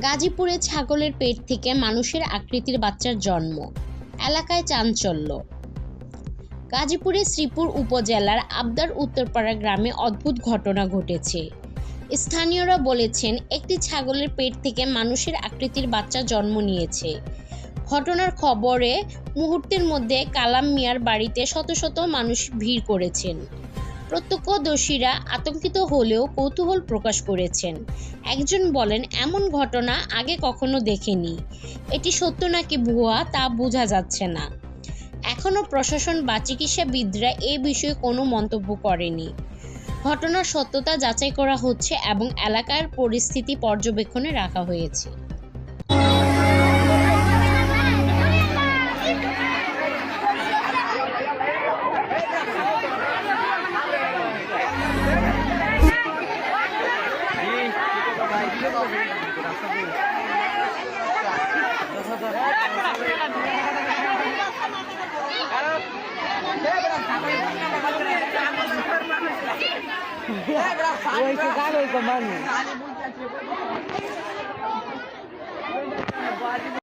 গাজীপুরে ছাগলের পেট থেকে মানুষের আকৃতির বাচ্চার জন্ম। এলাকায় চাঞ্চল্য। গাজীপুরের শ্রীপুর উপজেলার আবদার উত্তরপাড়া গ্রামে অদ্ভুত ঘটনা ঘটেছে। স্থানীয়রা বলেছেন, একটি ছাগলের পেট থেকে মানুষের আকৃতির বাচ্চা জন্ম নিয়েছে। ঘটনার খবরে মুহূর্তের মধ্যে কালাম মিয়ার বাড়িতে শত শত মানুষ ভিড় করেছেন। প্রত্যক্ষদর্শীরা আতঙ্কিত হলেও কৌতূহল প্রকাশ করেছেন। একজন বলেন, এমন ঘটনা আগে কখনো দেখেনি। এটি সত্য নাকি ভুয়া তা বোঝা যাচ্ছে না। এখনও প্রশাসন বা চিকিৎসাবিদরা এ বিষয়ে কোনো মন্তব্য করেনি। ঘটনার সত্যতা যাচাই করা হচ্ছে এবং এলাকার পরিস্থিতি পর্যবেক্ষণে রাখা হয়েছে। ওই গান ওই তো মানুষ